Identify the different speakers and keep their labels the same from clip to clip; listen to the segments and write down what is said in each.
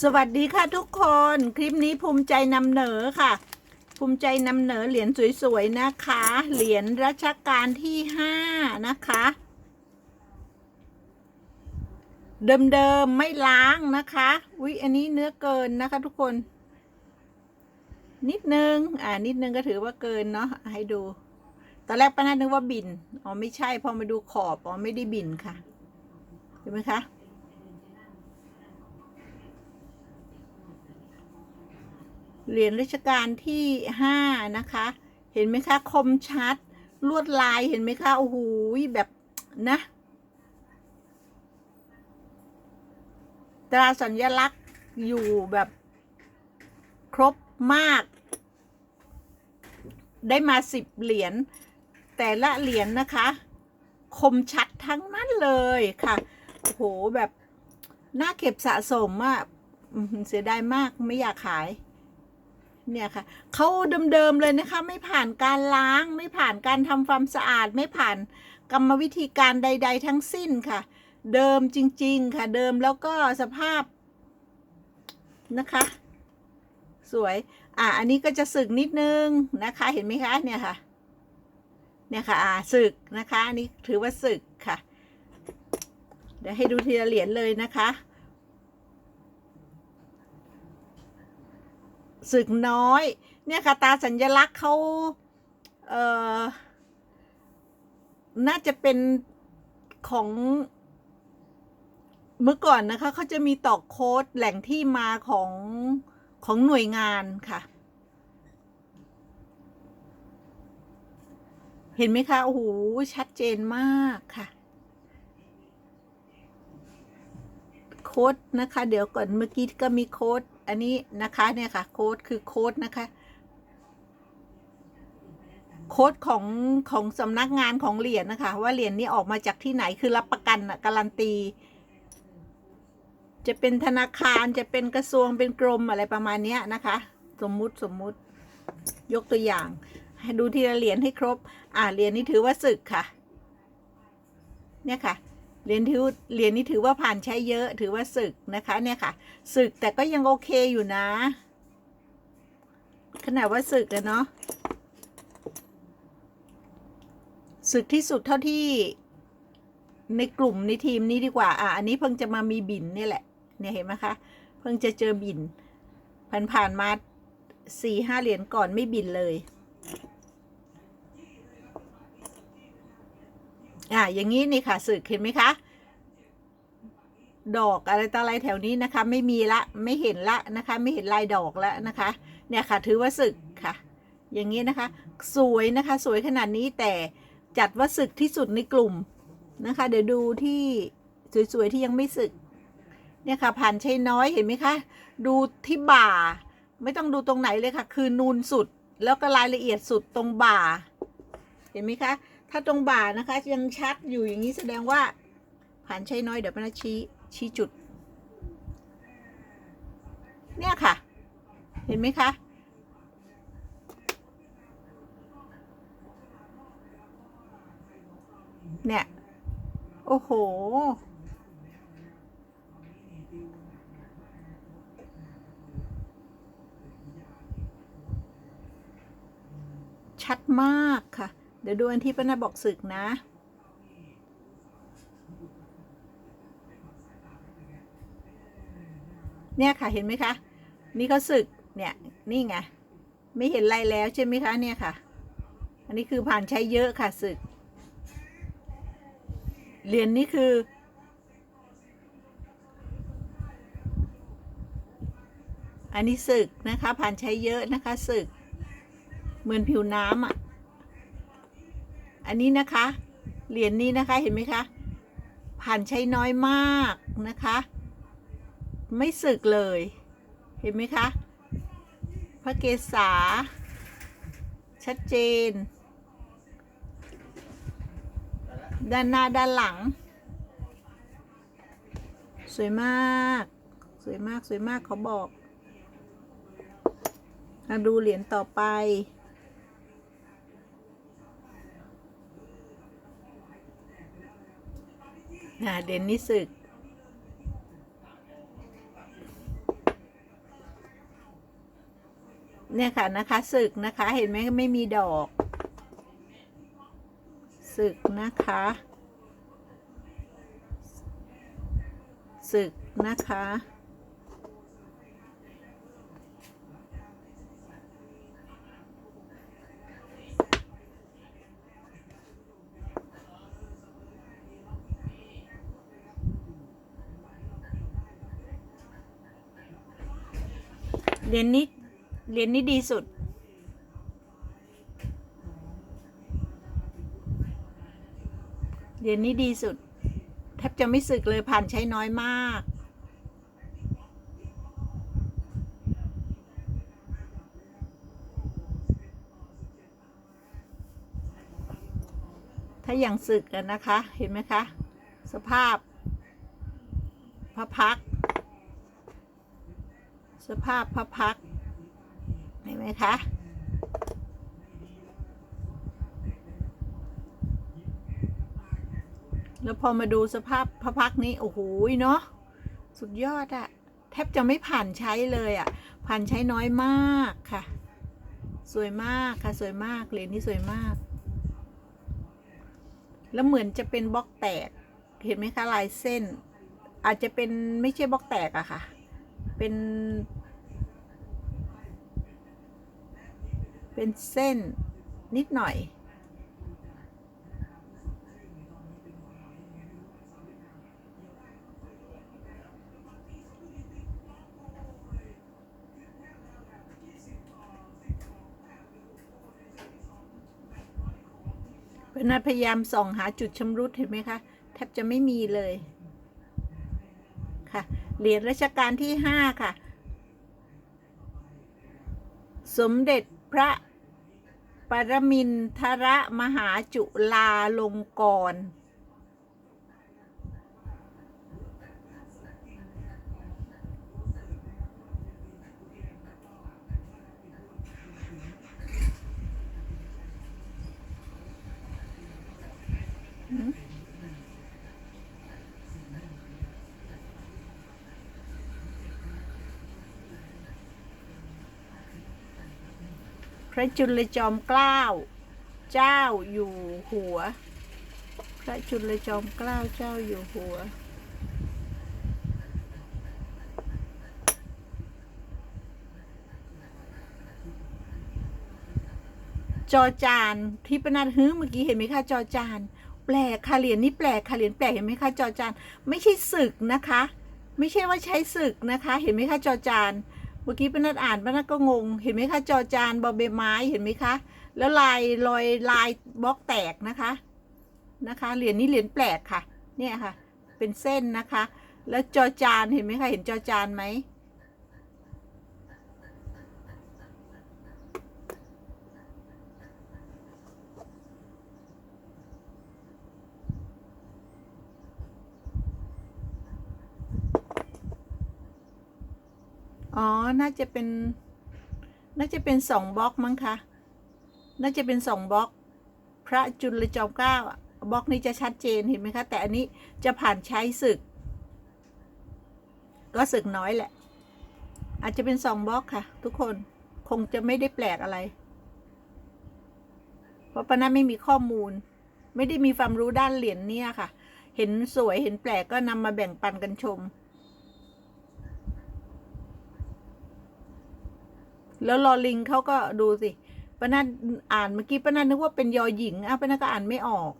Speaker 1: สวัสดีค่ะทุกคนคลิปนี้ภูมิใจนำเหนอค่ะ ภูมิใจนำเหนอเหรียญสวยๆนะคะ เหรียญรัชกาลที่ห้านะคะ เดิมๆไม่ล้างนะคะอุ๊ยอันนี้เนื้อเกินนะคะทุกคน นิดนึงอ่านิดนึงก็ถือว่าเกินเนาะให้ดู ตอนแรกป้านานึกว่าบินอ๋อไม่ใช่พอมาดูขอบอ๋อไม่ได้บินค่ะเห็นไหมคะ เหรียญรัชกาลที่ห้านะคะ เห็นไหมคะ คมชัด ลวดลายเห็นไหมคะโอ้โหแบบนะตราสัญลักษณ์อยู่แบบครบมาก ได้มาสิบเหรียญแต่ละเหรียญนะคะ คมชัดทั้งนั้นเลยค่ะโอ้โหแบบน่าเก็บสะสมอะเสียดายมากไม่อยากขาย เนี่ยค่ะเขาเดิมๆเลยนะคะ ไม่ผ่านการล้าง ไม่ผ่านการทำความสะอาด ไม่ผ่านกรรมวิธีการใด ๆ ทั้งสิ้นค่ะ เดิมจริง ๆ ค่ะ เดิมแล้วก็สภาพนะคะ สวย อะอันนี้ก็จะสึกนิดนึงนะคะ เห็นไหมคะ เนี่ยค่ะ เนี่ยค่ะ อ่าสึกนะคะ อันนี้ถือว่าสึกค่ะ เดี๋ยวให้ดูทีละเหรียญเลยนะคะ ศึกน้อย เนี่ยค่ะตาสัญลักษณ์เขาเอ่อน่าจะเป็นของเมื่อก่อนนะคะเขาจะมีตอกโค้ดแหล่งที่มาของของหน่วยงานค่ะ เห็นไหมคะ โอ้โห ชัดเจนมากค่ะ โค้ดนะคะ เดี๋ยวก่อนเมื่อกี้ก็มีโค้ด อันนี้นะคะเนี่ยค่ะโค้ดคือโค้ดนะคะ โค้ดของของสำนักงานของเหรียญนะคะ ว่าเหรียญนี้ออกมาจากที่ไหนคือรับประกันอะการันตี จะเป็นธนาคารจะเป็นกระทรวงเป็นกรมอะไรประมาณนี้นะคะ สมมุติสมมุติยกตัวอย่างให้ดูทีละเหรียญให้ครบ อ่าเหรียญนี้ถือว่าศึกค่ะ เนี่ยค่ะ เหรียญถือเหรียญนี้ถือว่าผ่านใช้เยอะถือว่าศึกนะคะเนี่ยค่ะศึกแต่ก็ยังโอเคอยู่นะ ขนาดว่าศึกอะเนาะศึกที่สุดเท่าที่ในกลุ่มในทีมนี้ดีกว่า อะ อันนี้เพิ่งจะมามีบินเนี่ยแหละ เนี่ยเห็นไหมคะ เพิ่งจะเจอบินผ่านผ่านๆมาสี่ห้าเหรียญก่อนไม่บินเลย อ่าอย่างนี้นี่ค่ะสึกเห็นไหมคะ ดอกอะไรต่ออะไรแถวนี้นะคะ ไม่มีละไม่เห็นละนะคะ ไม่เห็นลายดอกแล้วนะคะ เนี่ยค่ะ ถือว่าสึกค่ะ อย่างนี้นะคะ สวยนะคะ สวยขนาดนี้แต่จัดว่าสึกที่สุดในกลุ่มนะคะ เดี๋ยวดูที่สวยๆที่ยังไม่สึก เนี่ยค่ะผ่านใช้น้อยเห็นไหมคะ ดูที่บ่า ไม่ต้องดูตรงไหนเลยค่ะ คือนูนสุด แล้วก็รายละเอียดสุดตรงบ่า เห็นไหมคะ ถ้าตรงบ่านะคะ ยังชัดอยู่อย่างนี้แสดงว่าผ่านใช้น้อยเดี๋ยวพนักชี้ชี้จุด เนี่ยค่ะ เห็นไหมคะเนี่ย โอ้โห ชัดมากค่ะ เดี๋ยวดูอันที่ป้านาบอกศึกนะ เนี่ยค่ะเห็นไหมคะ นี่เขาศึกเนี่ยนี่ไงไม่เห็นไรแล้วใช่ไหมคะเนี่ยค่ะ อันนี้คือผ่านใช้เยอะค่ะศึกเหรียญนี้คือ อันนี้ศึกนะคะผ่านใช้เยอะนะคะศึก เหมือนผิวน้ำอะ อันนี้นะคะ เหรียญนี้นะคะเห็นไหมคะผ่านใช้น้อยมากนะคะ ไม่สึกเลย เห็นไหมคะ พระเกศาชัดเจน ด้านหน้าด้านหลัง สวยมาก สวยมากสวยมากเขาบอกมาดูเหรียญต่อไป นะเดนนิสึกเนี่ยค่ะนะคะสึกนะคะเห็นไหมไม่มีดอกสึกนะคะสึกนะคะ เหรียญนี้เหรียญนี้ดีสุด เหรียญนี้ดีสุด แทบจะไม่สึกเลยผ่านใช้น้อยมากถ้าอย่างสึกกันนะคะ เห็นไหมคะ สภาพพระพัก สภาพพระพักเห็นไหมคะแล้วพอมาดูสภาพพระพักนี้ โอ้โหเนาะสุดยอดอะแทบจะไม่ผ่านใช้เลยอะผ่านใช้น้อยมากค่ะ สวยมากค่ะสวยมากเหรียญนี้สวยมาก แล้วเหมือนจะเป็นบล็อกแตก เห็นไหมคะลายเส้น อาจจะเป็นไม่ใช่บล็อกแตกอะค่ะ เป็น เป็นเส้นนิดหน่อยเป็นนัดพยายามส่องหาจุดชำรุดเห็นไหมคะ แทบจะไม่มีเลย เหรียญรัชกาลที่ห้าค่ะ สมเด็จพระปรมินทรมหาจุฬาลงกรณ์พ ระจุลจอมเกล้า เจ้าอยู่หัว พระจุลจอมเกล้าเจ้าอยู่หัว จอจานที่ปนัดฮื้อเมื่อกี้เห็นไหมคะจอจาน แปลกค่ะเหรียญนี้แปลกค่ะเหรียญแปลกเห็นไหมคะจอจาน ไม่ใช่ศึกนะคะ ไม่ใช่ว่าใช้ศึกนะคะ เห็นไหมคะจอจาน เมื่อกี้ปนัดอ่านปนัดก็งง เห็นไหมคะ จอจานบอใบไม้เห็นไหมคะ แล้วลายรอยลายบล็อกแตกนะคะนะคะ เหรียญนี้เหรียญแปลกค่ะ เนี่ยค่ะ เป็นเส้นนะคะ แล้วจอจานเห็นไหมคะ เห็นจอจานไหม อ๋อ น่าจะเป็น น่าจะเป็นสองบล็อกมั้งคะ น่าจะเป็นสองบล็อก พระจุลจอมเกล้าบล็อกนี้จะชัดเจนเห็นไหมคะ แต่อันนี้จะผ่านใช้ศึก ก็ศึกน้อยแหละ อาจจะเป็นสองบล็อกค่ะ ทุกคน คงจะไม่ได้แปลกอะไร เพราะปานาไม่มีข้อมูล ไม่ได้มีความรู้ด้านเหรียญเนี่ยค่ะ เห็นสวยเห็นแปลกก็นำมาแบ่งปันกันชม แล้วลอลิงเขาก็ดูสิป้านัดอ่านเมื่อกี้ป้านัดนึกว่าเป็นยอหญิงอะป้านัดก็อ่านไม่ออก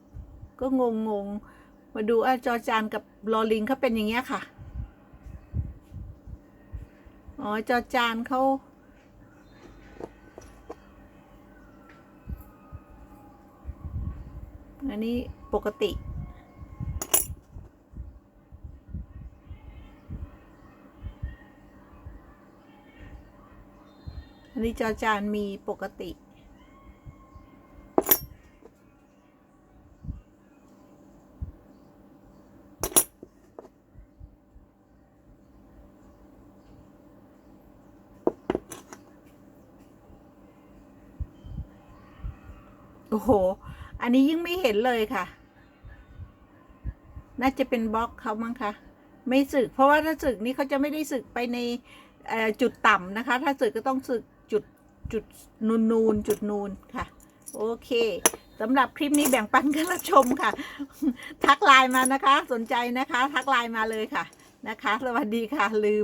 Speaker 1: ก็งงงๆมาดูอะจอจานกับลอลิงเขาเป็นอย่างเงี้ยค่ะ อ๋อจอจานเขาอันนี้ปกติ นี้จอจานมีปกติ โอ้โห อันนี้ยิ่งไม่เห็นเลยค่ะ น่าจะเป็นบล็อกเขามั้งคะ ไม่สึก เพราะว่าถ้าสึกนี่เขาจะไม่ได้สึกไปในจุดต่ำนะคะ ถ้าสึกก็ต้องสึก จุดนูนนูนๆจุดนูนค่ะ โอเคสำหรับคลิปนี้แบ่งปันกันรับชมค่ะ ทักไลน์มานะคะ สนใจนะคะ ทักไลน์มาเลยค่ะนะคะ สวัสดีค่ะลืม